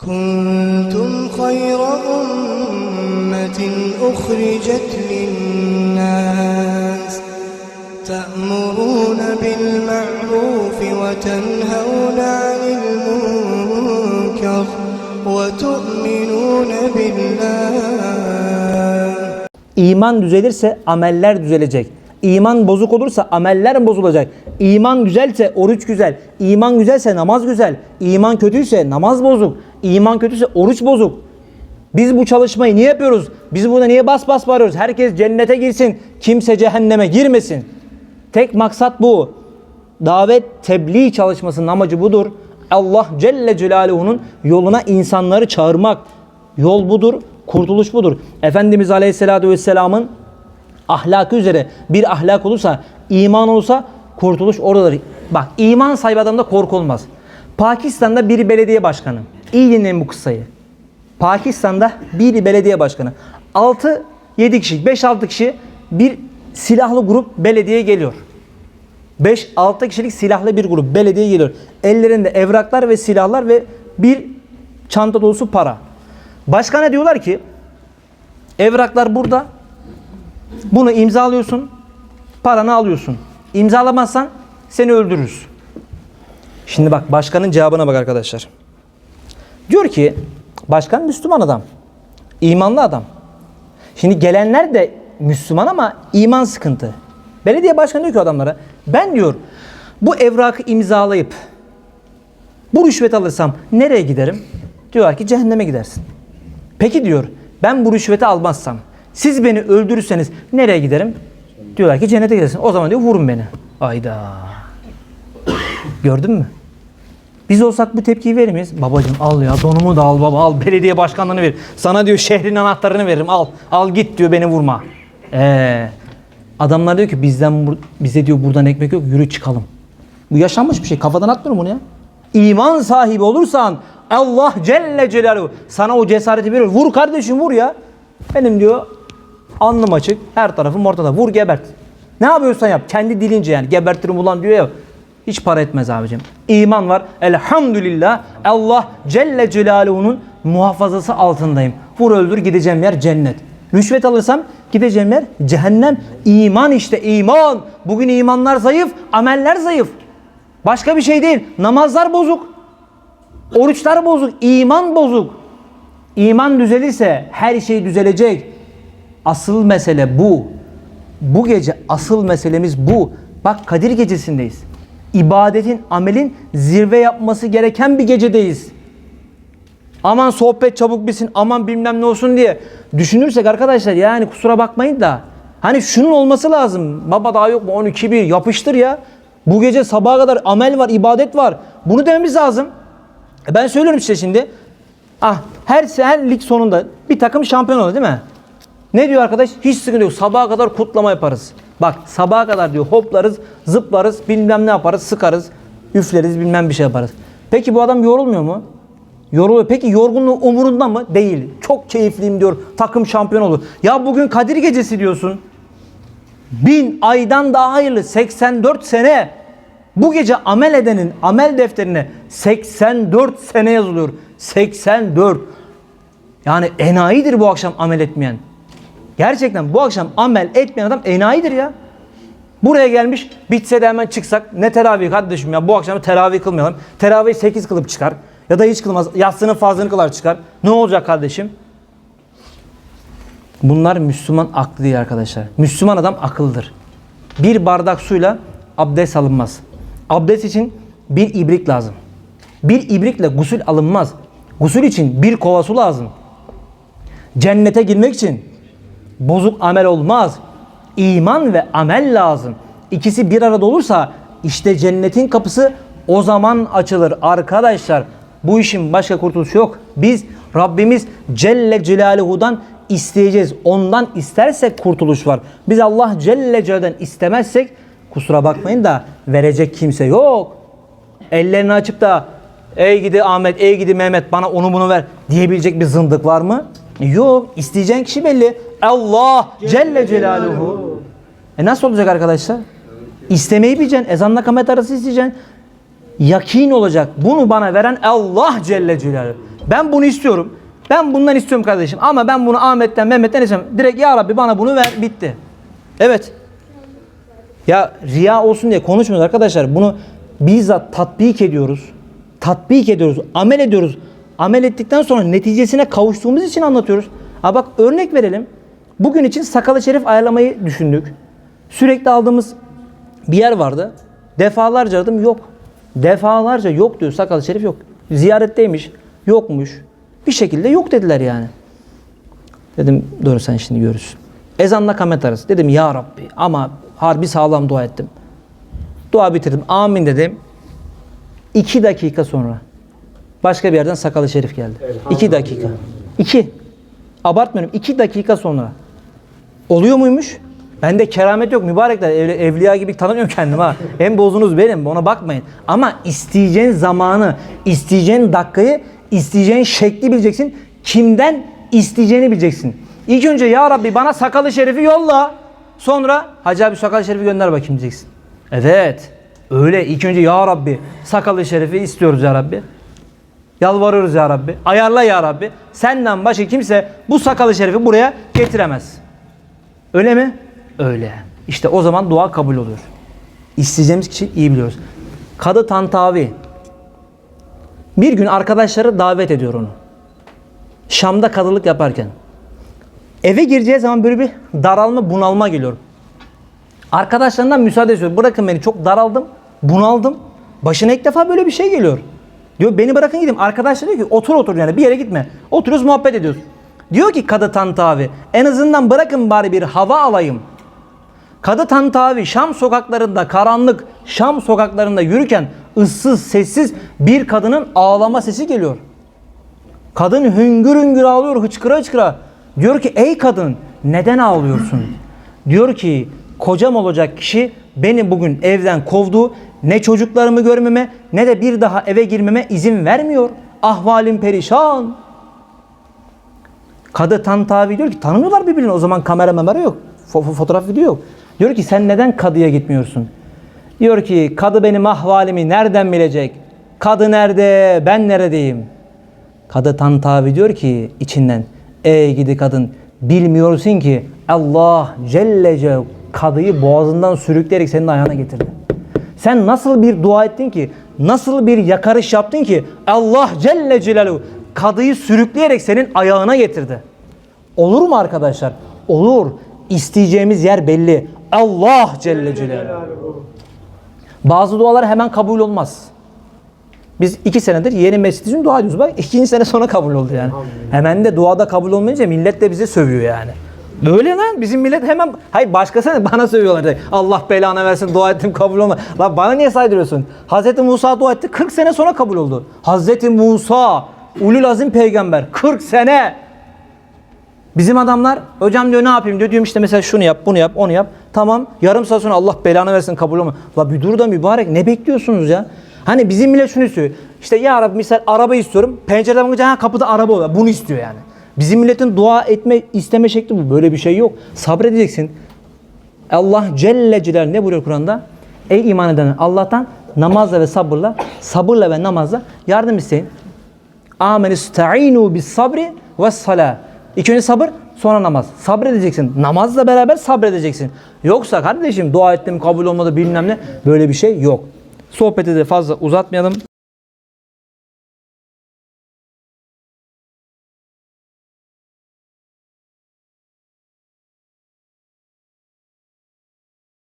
كنتم خير أمة أخرجت للناس تأمرون بالمعروف وتنهون عن المنكر وتؤمنون بالله İman düzelirse ameller düzelecek. İman bozuk olursa ameller bozulacak. İman güzelse oruç güzel. İman güzelse namaz güzel. İman kötüyse namaz bozuk. İman kötüyse oruç bozuk. Biz bu çalışmayı niye yapıyoruz? Biz burada niye bas bas bağırıyoruz? Herkes cennete girsin, kimse cehenneme girmesin. Tek maksat bu. Davet tebliğ çalışmasının amacı budur. Allah Celle Celaluhu'nun yoluna insanları çağırmak. Yol budur, kurtuluş budur. Efendimiz Aleyhisselatü Vesselam'ın ahlakı üzere bir ahlak olursa, iman olursa kurtuluş oradadır. Bak iman sahibi adamda korku olmaz. Pakistan'da bir belediye başkanı. İyi dinleyin bu kıssayı. Pakistan'da bir belediye başkanı. 6 7 kişi, 5-6 kişi bir silahlı grup belediyeye geliyor. 5-6 kişilik silahlı bir grup belediye geliyor. Ellerinde evraklar ve silahlar ve bir çanta dolusu para. Başkana diyorlar ki evraklar burada. Bunu imzalıyorsun. Paranı alıyorsun. İmzalamazsan seni öldürürüz. Şimdi bak başkanın cevabına bak arkadaşlar. Diyor ki başkan Müslüman adam. imanlı adam. Şimdi gelenler de Müslüman ama iman sıkıntı. Belediye başkanı diyor ki adamlara ben diyor bu evrakı imzalayıp bu rüşvet alırsam nereye giderim? Diyorlar ki cehenneme gidersin. Peki diyor ben bu rüşveti almazsam siz beni öldürürseniz nereye giderim? Diyorlar ki cennete gidersin. O zaman diyor vurun beni. Ayda. Gördün mü? Biz olsak bu tepkiyi verir miyiz? Babacım al ya donumu da al baba al belediye başkanlığını ver. Sana diyor şehrin anahtarını veririm al. Al git diyor beni vurma. Ee, adamlar diyor ki bizden bize diyor buradan ekmek yok yürü çıkalım. Bu yaşanmış bir şey. Kafadan atmıyorum bunu ya. İman sahibi olursan Allah Celle Celaluhu sana o cesareti verir. Vur kardeşim vur ya. Benim diyor alnım açık her tarafım ortada. Vur gebert. Ne yapıyorsan yap. Kendi dilince yani gebertirim ulan diyor ya. Hiç para etmez abicim. İman var. Elhamdülillah. Allah Celle Celaluhu'nun muhafazası altındayım. Vur öldür gideceğim yer cennet. Rüşvet alırsam gideceğim yer cehennem. İman işte iman. Bugün imanlar zayıf, ameller zayıf. Başka bir şey değil. Namazlar bozuk. Oruçlar bozuk. iman bozuk. İman düzelirse her şey düzelecek. Asıl mesele bu. Bu gece asıl meselemiz bu. Bak Kadir gecesindeyiz. İbadetin, amelin zirve yapması gereken bir gecedeyiz. Aman sohbet çabuk bitsin, aman bilmem ne olsun diye düşünürsek arkadaşlar yani kusura bakmayın da hani şunun olması lazım. Baba daha yok mu 12 bir yapıştır ya. Bu gece sabaha kadar amel var, ibadet var. Bunu dememiz lazım. E Ben söylüyorum işte şimdi. Ah her her lig sonunda bir takım şampiyon olur değil mi? Ne diyor arkadaş? Hiç sıkıntı yok. Sabaha kadar kutlama yaparız. Bak sabaha kadar diyor hoplarız, zıplarız, bilmem ne yaparız, sıkarız, üfleriz, bilmem bir şey yaparız. Peki bu adam yorulmuyor mu? Yoruluyor. Peki yorgunluğu umurunda mı? Değil. Çok keyifliyim diyor. Takım şampiyon olur. Ya bugün Kadir Gecesi diyorsun. Bin aydan daha hayırlı 84 sene. Bu gece amel edenin amel defterine 84 sene yazılıyor. 84. Yani enayidir bu akşam amel etmeyen. Gerçekten bu akşam amel etmeyen adam enayidir ya. Buraya gelmiş bitse de hemen çıksak ne teravih kardeşim ya bu akşam teravih kılmayalım. Teravih 8 kılıp çıkar ya da hiç kılmaz. Yatsının fazlını kılar çıkar. Ne olacak kardeşim? Bunlar Müslüman aklı değil arkadaşlar. Müslüman adam akıllıdır. Bir bardak suyla abdest alınmaz. Abdest için bir ibrik lazım. Bir ibrikle gusül alınmaz. Gusül için bir kova su lazım. Cennete girmek için bozuk amel olmaz. İman ve amel lazım. İkisi bir arada olursa işte cennetin kapısı o zaman açılır. Arkadaşlar bu işin başka kurtuluşu yok. Biz Rabbimiz Celle Celaluhu'dan isteyeceğiz. Ondan istersek kurtuluş var. Biz Allah Celle Celaluhu'dan istemezsek kusura bakmayın da verecek kimse yok. Ellerini açıp da ey gidi Ahmet, ey gidi Mehmet bana onu bunu ver diyebilecek bir zındık var mı? Yok. İsteyeceğin kişi belli. Allah Celle Celaluhu. E nasıl olacak arkadaşlar? İstemeyi bileceksin. Ezanla kamet arası isteyeceksin. Yakin olacak. Bunu bana veren Allah Celle Celaluhu. Ben bunu istiyorum. Ben bundan istiyorum kardeşim. Ama ben bunu Ahmet'ten, Mehmet'ten istemiyorum. Direkt ya Rabbi bana bunu ver. Bitti. Evet. Ya riya olsun diye konuşmuyoruz arkadaşlar. Bunu bizzat tatbik ediyoruz. Tatbik ediyoruz. Amel ediyoruz. Amel ettikten sonra neticesine kavuştuğumuz için anlatıyoruz. Ha bak örnek verelim. Bugün için sakalı şerif ayarlamayı düşündük. Sürekli aldığımız bir yer vardı. Defalarca aradım yok. Defalarca yok diyor sakalı şerif yok. Ziyaretteymiş. Yokmuş. Bir şekilde yok dediler yani. Dedim doğru sen şimdi görürsün. Ezanla kamet arası. Dedim ya Rabbi ama harbi sağlam dua ettim. Dua bitirdim. Amin dedim. İki dakika sonra başka bir yerden sakalı şerif geldi. İki dakika. İki. Abartmıyorum. İki dakika sonra. Oluyor muymuş? Bende keramet yok mübarekler. Evli- evliya gibi tanımıyorum kendimi ha. En bozunuz benim. Ona bakmayın. Ama isteyeceğin zamanı, isteyeceğin dakikayı, isteyeceğin şekli bileceksin. Kimden isteyeceğini bileceksin. İlk önce ya Rabbi bana sakalı şerifi yolla. Sonra Hacı abi sakalı şerifi gönder bakayım diyeceksin. Evet. Öyle. İlk önce ya Rabbi sakalı şerifi istiyoruz ya Rabbi. Yalvarıyoruz ya Rabbi. Ayarla ya Rabbi. Senden başka kimse bu sakalı şerifi buraya getiremez. Öyle mi? Öyle. İşte o zaman dua kabul oluyor. İsteyeceğimiz kişi iyi biliyoruz. Kadı Tantavi bir gün arkadaşları davet ediyor onu. Şam'da kadılık yaparken. Eve gireceği zaman böyle bir daralma, bunalma geliyor. Arkadaşlarından müsaade istiyor. Bırakın beni çok daraldım, bunaldım. Başına ilk defa böyle bir şey geliyor. Diyor beni bırakın gideyim. Arkadaşlar diyor ki otur otur yani bir yere gitme. Oturuyoruz muhabbet ediyoruz. Diyor ki Kadı Tantavi en azından bırakın bari bir hava alayım. Kadı Tantavi Şam sokaklarında karanlık Şam sokaklarında yürürken ıssız sessiz bir kadının ağlama sesi geliyor. Kadın hüngür hüngür ağlıyor hıçkıra hıçkıra. Diyor ki ey kadın neden ağlıyorsun? Diyor ki kocam olacak kişi beni bugün evden kovdu. Ne çocuklarımı görmeme ne de bir daha eve girmeme izin vermiyor. Ahvalim perişan. Kadı Tantavi diyor ki tanımıyorlar birbirini o zaman kamera memera yok. Fo- fo- fotoğraf video yok. Diyor ki sen neden kadıya gitmiyorsun? Diyor ki kadı benim ahvalimi nereden bilecek? Kadı nerede ben neredeyim? Kadı Tantavi diyor ki içinden ey gidi kadın bilmiyorsun ki Allah Celle Celaluhu kadıyı boğazından sürükleyerek senin ayağına getirdi. Sen nasıl bir dua ettin ki nasıl bir yakarış yaptın ki Allah Celle Celaluhu kadıyı sürükleyerek senin ayağına getirdi. Olur mu arkadaşlar? Olur. İsteyeceğimiz yer belli. Allah Celle Celaluhu. Bazı dualar hemen kabul olmaz. Biz iki senedir yeni mescid için dua ediyoruz. Bak ikinci sene sonra kabul oldu yani. Hemen de duada kabul olmayınca millet de bize sövüyor yani. Böyle lan bizim millet hemen hayır başkasına bana sövüyorlar. Allah belanı versin dua ettim kabul olma. Lan bana niye saydırıyorsun? Hazreti Musa dua etti 40 sene sonra kabul oldu. Hazreti Musa ulul azim peygamber 40 sene Bizim adamlar hocam diyor ne yapayım diyor. Diyorum işte mesela şunu yap, bunu yap, onu yap. Tamam yarım saat sonra Allah belanı versin kabul olma. La bir dur da mübarek ne bekliyorsunuz ya? Hani bizim millet şunu istiyor. İşte ya Rabbi misal araba istiyorum. Pencereden bakınca ha kapıda araba oluyor. Bunu istiyor yani. Bizim milletin dua etme, isteme şekli bu. Böyle bir şey yok. Sabredeceksin. Allah Celle Celal ne buyuruyor Kur'an'da? Ey iman edenler Allah'tan namazla ve sabırla, sabırla ve namazla yardım isteyin. Amen ista'inu bis sabri ve salah. İlk önce sabır, sonra namaz. Sabredeceksin. Namazla beraber sabredeceksin. Yoksa kardeşim dua ettim kabul olmadı bilmem ne böyle bir şey yok. Sohbeti de fazla uzatmayalım.